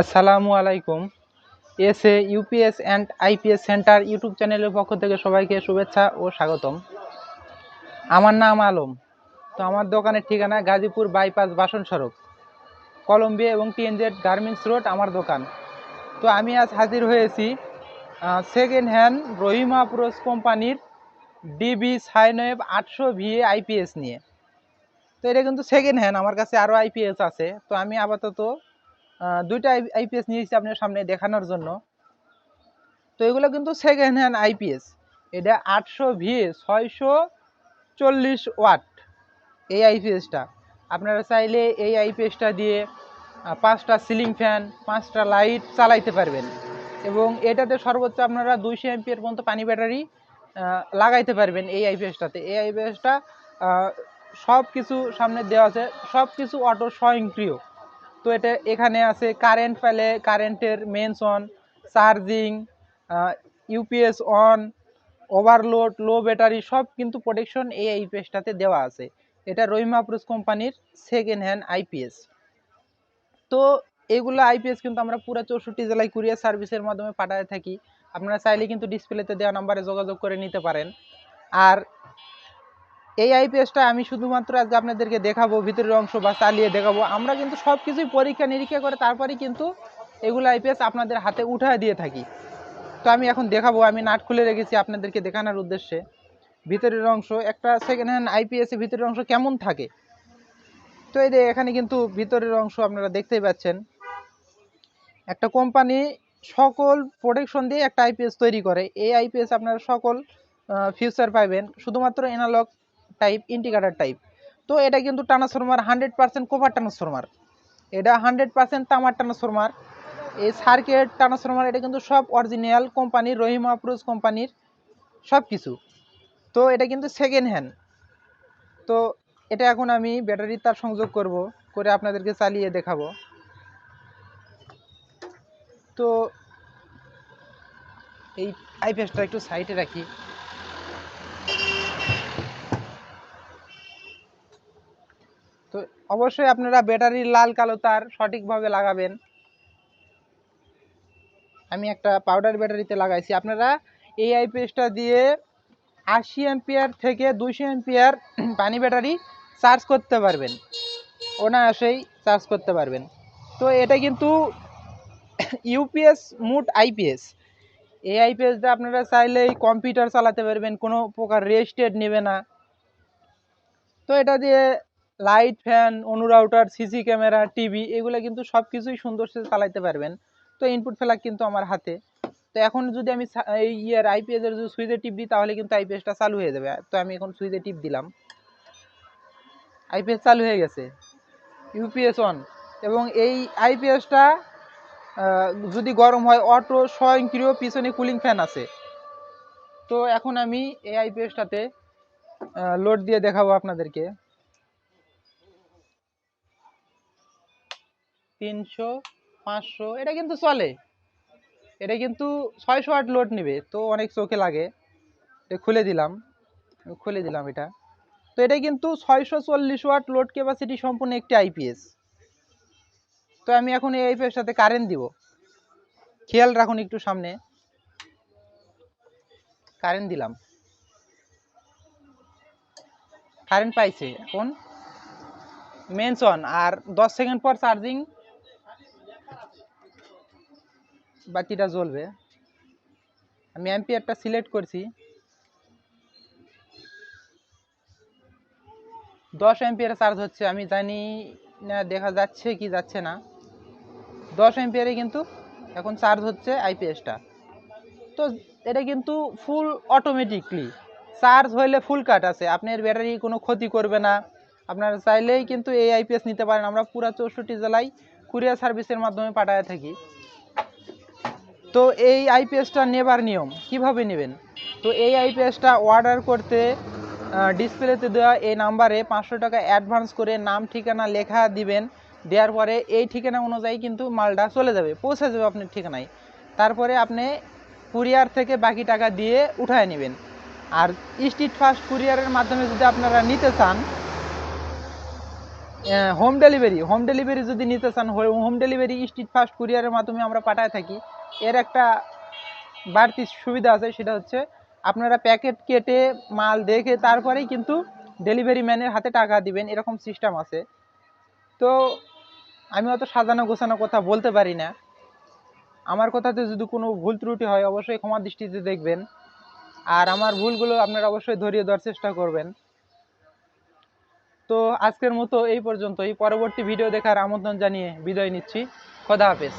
আসসালামু আলাইকুম। S A UPS and IPS centre YouTube চ্যানেলের পক্ষ থেকে সবাইকে শুভেচ্ছা ও স্বাগতম। আমার নাম আলম। তো আমার দোকানের ঠিকানা গাজীপুর বাইপাস বাসন সড়ক, কলম্বিয়া এবং টিএনজেড গার্মেন্টস রোড, আমার দোকান। তো আমি আজ হাজির হয়েছি সেকেন্ড হ্যান্ড রহিমা পুরস কোম্পানির ডিবি সাইনওয়েব আটশো ভিএ আইপিএস নিয়ে। তো এটা কিন্তু সেকেন্ড হ্যান্ড আমার কাছে আরও আইপিএস আছে। তো আমি আপাতত দুইটা আইপিএস নিয়েছি আপনার সামনে দেখানোর জন্য। তো এগুলো কিন্তু সেকেন্ড হ্যান্ড আইপিএস এটা আটশো ভি, ছয়শো চল্লিশ ওয়াট এই আইপিএসটা আপনারা চাইলে এই আইপিএসটা দিয়ে পাঁচটা সিলিং ফ্যান পাঁচটা লাইট চালাইতে পারবেন। এবং এটাতে সর্বোচ্চ আপনারা দুইশো এমপিএর পর্যন্ত পানি ব্যাটারি লাগাইতে পারবেন এই আইপিএসটাতে এই আইপিএসটা সব কিছু সামনে দেওয়া আছে। সব কিছু অটো স্বয়ংক্রিয়। তো এটা এখানে আছে কারেন্ট ফেলে কারেন্টের mains on charging UPS on overload low battery সব কিন্তু প্রোটেকশন এই আইপিএসটাতে দেওয়া আছে। এটা রহিমা প্রুস কোম্পানির সেকেন্ড হ্যান্ড আইপিএস তো এগুলো আইপিএস কিন্তু আমরা পুরো চৌষট্টি জেলায় কুরিয়ার সার্ভিসের মাধ্যমে পাঠাতে থাকি। আপনারা চাইলে কিন্তু ডিসপ্লেতে দেওয়া নাম্বারে যোগাযোগ করে নিতে পারেন। আর এই আইপিএসটা আমি শুধুমাত্র আজকে আপনাদেরকে দেখাবো, ভিতরের অংশ বা চালিয়ে দেখাবো। আমরা কিন্তু সব কিছুই পরীক্ষা নিরীক্ষা করে তারপরেই কিন্তু এগুলো আইপিএস আপনাদের হাতে উঠায় দিয়ে থাকি। তো আমি এখন দেখাবো, আমি নাট খুলে রেখেছি আপনাদেরকে দেখানোর উদ্দেশ্যে। ভিতরের অংশ, একটা সেকেন্ড হ্যান্ড আইপিএস ভিতরের অংশ কেমন থাকে? তো এই যে এখানে কিন্তু ভিতরের অংশ আপনারা দেখতেই পাচ্ছেন। একটা কোম্পানি সকল প্রোটেকশন দিয়ে একটা আইপিএস তৈরি করে। এই আইপিএস আপনারা সকল ফিউচার পাবেন শুধুমাত্র এনালগ টাইপ ইন্ডিকেটার টাইপ তো এটা কিন্তু transformer hundred percent copper transformer এটা হান্ড্রেড পার্সেন্ট তামার ট্রান্সফরমার এই সার্কিট ট্রান্সফরমার এটা কিন্তু সব অরিজিনাল কোম্পানির রহিমা প্রুজ কোম্পানির সব কিছু। তো এটা কিন্তু সেকেন্ড হ্যান্ড তো এটা এখন আমি ব্যাটারি তার সংযোগ করব, করে আপনাদেরকে চালিয়ে দেখাবো। তো এই আইপিএসটা একটু সাইডে রাখি। তো অবশ্যই আপনারা ব্যাটারির লাল কালো তার সঠিকভাবে লাগাবেন। আমি একটা পাউডার ব্যাটারিতে লাগাইছি। আপনারা এই আইপিএসটা দিয়ে আশি এম্পিয়ার থেকে দুইশো এম্পিয়ার পানি ব্যাটারি চার্জ করতে পারবেন। অনায়াসেই চার্জ করতে পারবেন। তো এটা কিন্তু ইউপিএস মুড আইপিএস এই আইপিএসটা আপনারা চাইলেই কম্পিউটার চালাতে পারবেন, কোনো প্রকার রেস্টেড নেবে না। তো এটা দিয়ে লাইট ফ্যান অনুরাউটার সিসি ক্যামেরা, টিভি, এগুলো কিন্তু সব কিছুই সুন্দর সে চালাইতে পারবেন। তো ইনপুট ফ্ল্যাগ কিন্তু আমার হাতে। তো এখন যদি আমি এই ইয়ার আইপিএস এর যদি সুইচে টিপ দিই, তাহলে কিন্তু আইপিএসটা চালু হয়ে যাবে। তো আমি এখন সুইচে টিপ দিলাম। আইপিএস চালু হয়ে গেছে। ইউপিএস অন এবং এই আইপিএসটা যদি গরম হয় অটো স্বয়ংক্রিয় পিছনে কুলিং ফ্যান আছে। তো এখন আমি এই আইপিএসটাতে লোড দিয়ে দেখাবো আপনাদেরকে। তিনশো, পাঁচশো, এটা কিন্তু চলে। এটা কিন্তু ছয়শো আট লোড নেবে, তো অনেক চোখে লাগে। এটা খুলে দিলাম খুলে দিলাম এটা। তো এটা কিন্তু ছয়শো চল্লিশ ওয়াট লোড ক্যাপাসিটি সম্পূর্ণ একটি আইপিএস তো আমি এখন এই আইপিএস সাথে কারেন্ট দিব। খেয়াল রাখুন একটু সামনে। কারেন্ট দিলাম। কারেন্ট পাইছে এখন। মেন্স অন আর দশ সেকেন্ড পর চার্জিং বাতিটা জ্বলবে। আমি অ্যাম্পিয়ারটা সিলেক্ট করছি। দশ অ্যাম্পিয়ারে চার্জ হচ্ছে, আমি জানি না, দেখা যাচ্ছে কি যাচ্ছে না। দশ অ্যাম্পিয়ারে কিন্তু এখন চার্জ হচ্ছে আইপিএসটা তো এটা কিন্তু ফুল অটোমেটিকলি চার্জ হইলে ফুল কাট আছে। আপনার ব্যাটারি কোনো ক্ষতি করবে না। আপনারা চাইলেই কিন্তু এই আইপিএস নিতে পারেন। আমরা পুরো চৌষট্টি জেলায় কুরিয়ার সার্ভিসের মাধ্যমে পাঠায় থাকি। তো এই আইপিএসটা নেবার নিয়ম, কীভাবে নেবেন? তো এই আইপিএসটা অর্ডার করতে ডিসপ্লেতে দেওয়া এই নাম্বারে পাঁচশো টাকা অ্যাডভান্স করে নাম, ঠিকানা, লেখা দিবেন। দেওয়ার পরে এই ঠিকানা অনুযায়ী কিন্তু মালটা চলে যাবে, পৌঁছে যাবে আপনার ঠিকানায়। তারপরে আপনি কুরিয়ার থেকে বাকি টাকা দিয়ে উঠায় নেবেন। আর স্ট্রিট ফাস্ট কুরিয়ারের মাধ্যমে যদি আপনারা নিতে চান হোম ডেলিভারি হোম ডেলিভারি যদি নিতে চান হোম ডেলিভারি স্ট্রিট ফাস্ট কুরিয়ারের মাধ্যমে আমরা পাঠায় থাকি। এর একটা বাড়তি সুবিধা আছে, সেটা হচ্ছে আপনারা প্যাকেট কেটে মাল দেখে তারপরেই কিন্তু ডেলিভারি ম্যানের হাতে টাকা দিবেন, এরকম সিস্টেম আছে। তো আমি অত সাজানো গোছানো কথা বলতে পারি না। আমার কথাতে যদি কোনো ভুল ত্রুটি হয়, অবশ্যই ক্ষমা দৃষ্টিতে দেখবেন। আর আমার ভুলগুলো আপনারা অবশ্যই ধরিয়ে দেওয়ার চেষ্টা করবেন। তো আজকের মতো এই পর্যন্তই। পরবর্তী ভিডিও দেখার আমন্ত্রণ জানিয়ে বিদায় নিচ্ছি। খোদা হাফেজ।